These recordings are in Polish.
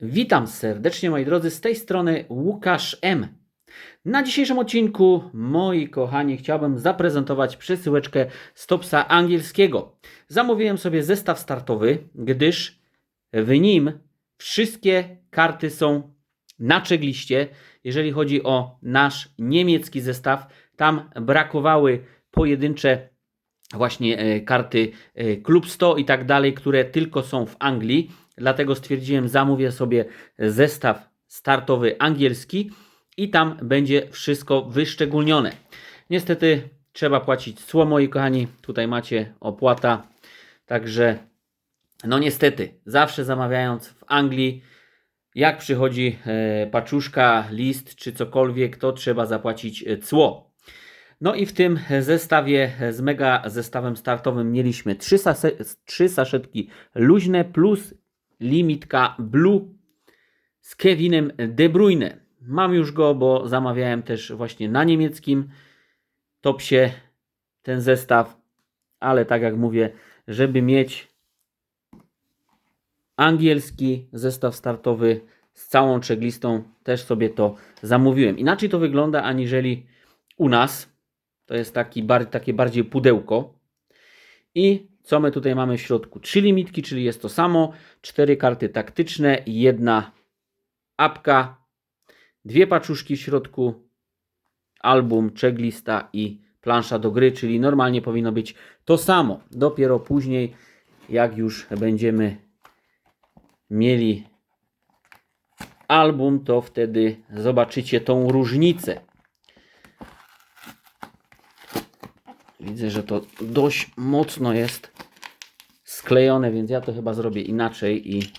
Witam serdecznie moi drodzy, z tej strony Łukasz M. Na dzisiejszym odcinku, moi kochani, chciałbym zaprezentować przesyłeczkę stopsa angielskiego. Zamówiłem sobie zestaw startowy, gdyż w nim wszystkie karty są na checkliście. Jeżeli chodzi o nasz niemiecki zestaw, tam brakowały pojedyncze właśnie e, karty e, Klub 100 i tak dalej, które tylko są w Anglii. Dlatego stwierdziłem, zamówię sobie zestaw startowy angielski i tam będzie wszystko wyszczególnione. Niestety trzeba płacić cło, moi kochani. Tutaj macie opłata. Także, no niestety, zawsze zamawiając w Anglii, jak przychodzi e, paczuszka, list czy cokolwiek, to trzeba zapłacić e, cło. No i w tym zestawie z mega zestawem startowym mieliśmy trzy saszetki luźne plus limitka Blue z Kevinem De Bruyne. Mam już go, bo zamawiałem też właśnie na niemieckim topsie ten zestaw, ale tak jak mówię, żeby mieć angielski zestaw startowy z całą checklistą, też sobie to zamówiłem. Inaczej to wygląda aniżeli u nas. To jest taki takie bardziej pudełko. I co my tutaj mamy w środku? Trzy limitki, czyli jest to samo. Cztery karty taktyczne, jedna apka, dwie paczuszki w środku, album, checklista i plansza do gry, czyli normalnie powinno być to samo. Dopiero później, jak już będziemy mieli album, to wtedy zobaczycie tą różnicę. Widzę, że to dość mocno jest sklejone, więc ja to chyba zrobię inaczej i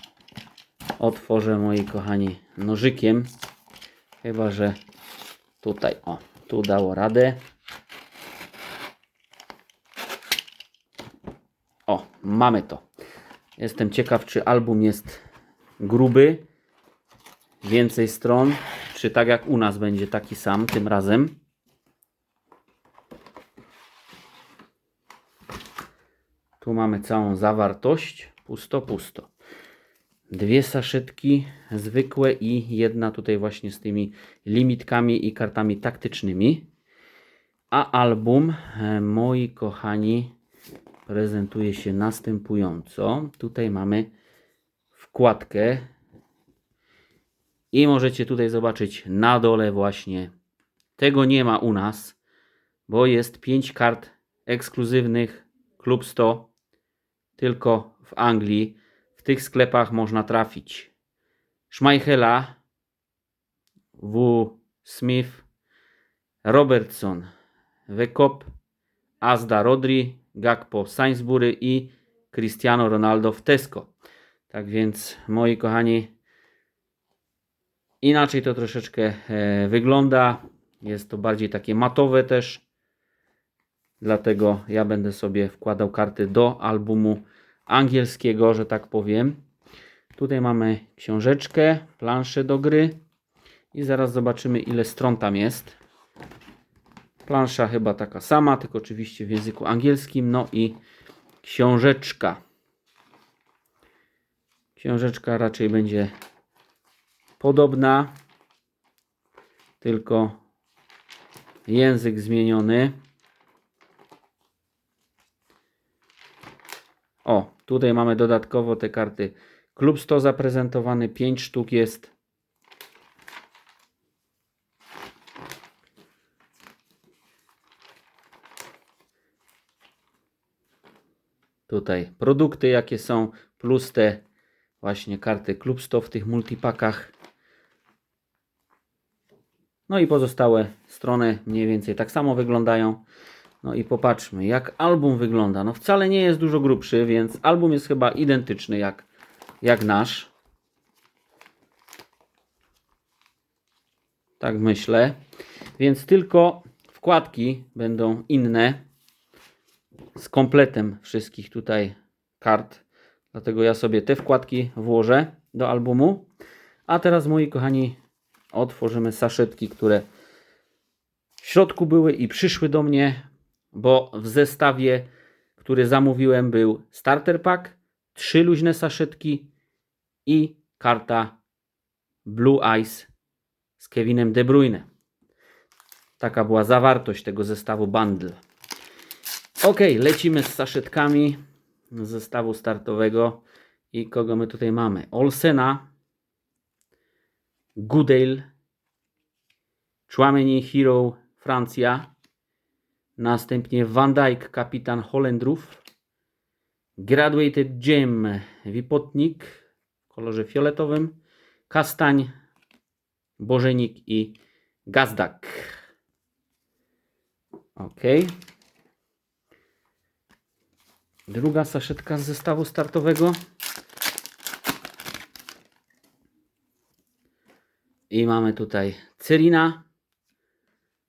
otworzę, moi kochani, nożykiem. Chyba, że tutaj, o, tu dało radę. O, mamy to. Jestem ciekaw, czy album jest gruby, więcej stron, czy tak jak u nas będzie taki sam tym razem. Tu mamy całą zawartość. Pusto, pusto. Dwie saszetki zwykłe i jedna tutaj właśnie z tymi limitkami i kartami taktycznymi. A album, e, moi kochani, prezentuje się następująco. Tutaj mamy wkładkę i możecie tutaj zobaczyć na dole właśnie. Tego nie ma u nas, bo jest 5 kart ekskluzywnych Klub 100 tylko w Anglii. W tych sklepach można trafić Schmeichela, W. Smith, Robertson, Wekop, Azda Rodri, Gakpo Sainsbury i Cristiano Ronaldo w Tesco. Tak więc, moi kochani, inaczej to troszeczkę e, wygląda. Jest to bardziej takie matowe też. Dlatego ja będę sobie wkładał karty do albumu angielskiego, że tak powiem. Tutaj mamy książeczkę, planszę do gry i zaraz zobaczymy ile stron tam jest. Plansza chyba taka sama, tylko oczywiście w języku angielskim. No i książeczka. Książeczka raczej będzie podobna, tylko język zmieniony. O, tutaj mamy dodatkowo te karty Klub 100 zaprezentowany, 5 sztuk jest. Tutaj produkty jakie są, plus te właśnie karty Klub 100 w tych multipakach. No i pozostałe strony mniej więcej tak samo wyglądają. No i popatrzmy, jak album wygląda. No wcale nie jest dużo grubszy, więc album jest chyba identyczny jak, jak nasz. Tak myślę. Więc tylko wkładki będą inne z kompletem wszystkich tutaj kart. Dlatego ja sobie te wkładki włożę do albumu. A teraz, moi kochani, otworzymy saszetki, które w środku były i przyszły do mnie bo w zestawie, który zamówiłem, był starter pack, trzy luźne saszetki i karta Blue Eyes z Kevinem De Bruyne. Taka była zawartość tego zestawu bundle. Ok, lecimy z saszetkami z zestawu startowego. I kogo my tutaj mamy? Olsena, Goodale, Chouameni Hero Francja, następnie Van Dijk kapitan Holendrów, Graduated Gem Wipotnik w kolorze fioletowym, Kastań, Bożenik i Gazdak. Ok. Druga saszetka z zestawu startowego. I mamy tutaj Cyrina,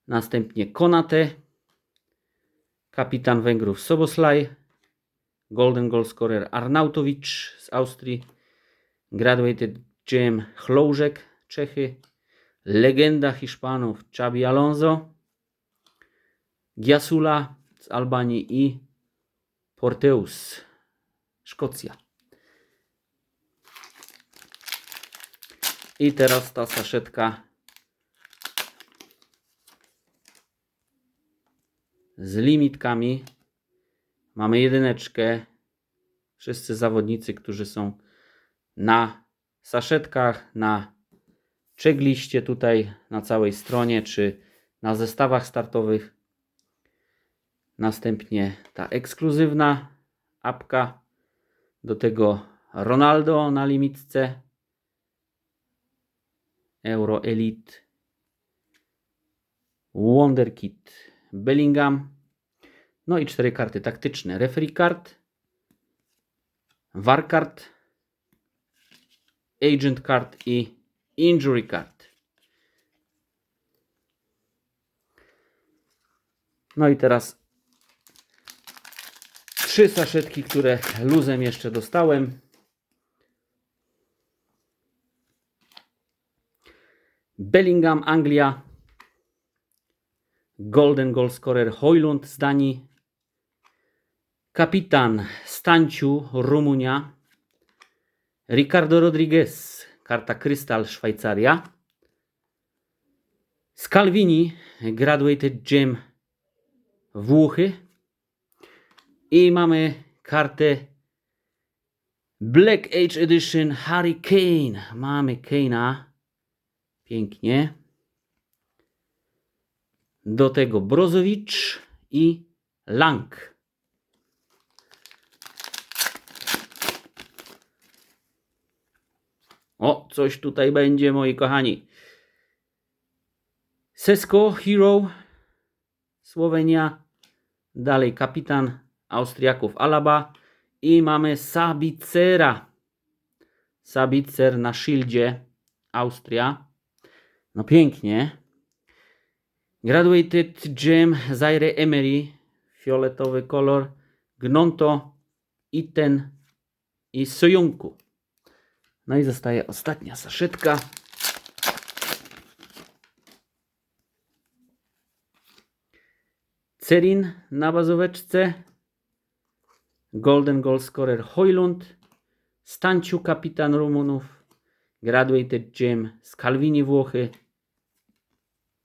następnie Konate, kapitan Węgrów Soboslaj, Golden Goal Scorer Arnautowicz z Austrii, Graduated Gem Chloużek, Czechy, legenda Hiszpanów Xabi Alonso, Giasula z Albanii i Porteus, Szkocja. I teraz ta saszetka z limitkami. Mamy jedyneczkę. Wszyscy zawodnicy, którzy są na saszetkach, na checkliście tutaj na całej stronie, czy na zestawach startowych. Następnie ta ekskluzywna apka. Do tego Ronaldo na limitce. Euro Elite. Wonderkid Bellingham. No i cztery karty taktyczne. Referee card. VAR card. Agent card i Injury card. No i teraz trzy saszetki, które luzem jeszcze dostałem. Bellingham, Anglia. Golden Goal Scorer Hojlund z Danii. Kapitan Stanciu, Rumunia. Ricardo Rodriguez, karta Krystal, Szwajcaria. Scalvini, Graduated Gem, Włochy. I mamy kartę Black Age Edition Harry Kane. Mamy Kane'a. Pięknie. Do tego Brozowicz i Lang. O, coś tutaj będzie, moi kochani. Sesko Hero, Słowenia. Dalej kapitan Austriaków Alaba. I mamy Sabicera. Sabicer na szyldzie Austria. No pięknie. Graduated Gem Zaire Emery. Fioletowy kolor. Gnonto, Iten i Sojunku. No i zostaje ostatnia saszetka. Cerin na bazóweczce. Golden Goal Scorer Hojlund. Stanciu kapitan Rumunów. Graduated Gem z Calvini Włochy.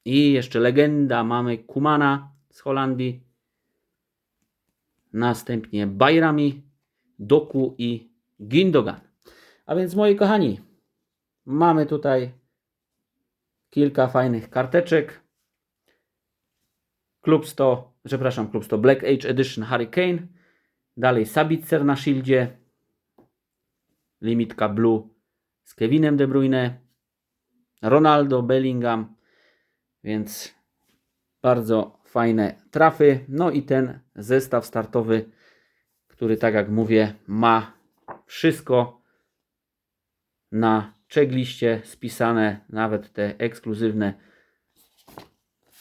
I jeszcze legenda mamy Kumana z Holandii. Następnie Bajrami, Doku i Gindogan. A więc moi kochani, mamy tutaj kilka fajnych karteczek. Klub 100, przepraszam, Klub 100 Black Age Edition Hurricane. Dalej Sabitzer na shieldzie. Limitka Blue z Kevinem De Bruyne. Ronaldo, Bellingham. Więc bardzo fajne trafy. No i ten zestaw startowy, który tak jak mówię, ma wszystko na checkliście spisane, nawet te ekskluzywne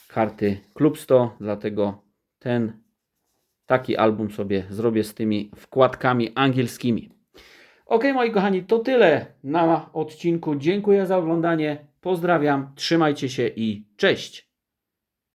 karty Klub 100, dlatego ten taki album sobie zrobię z tymi wkładkami angielskimi. Ok, moi kochani, to tyle na odcinku. Dziękuję za oglądanie. Pozdrawiam, trzymajcie się i cześć.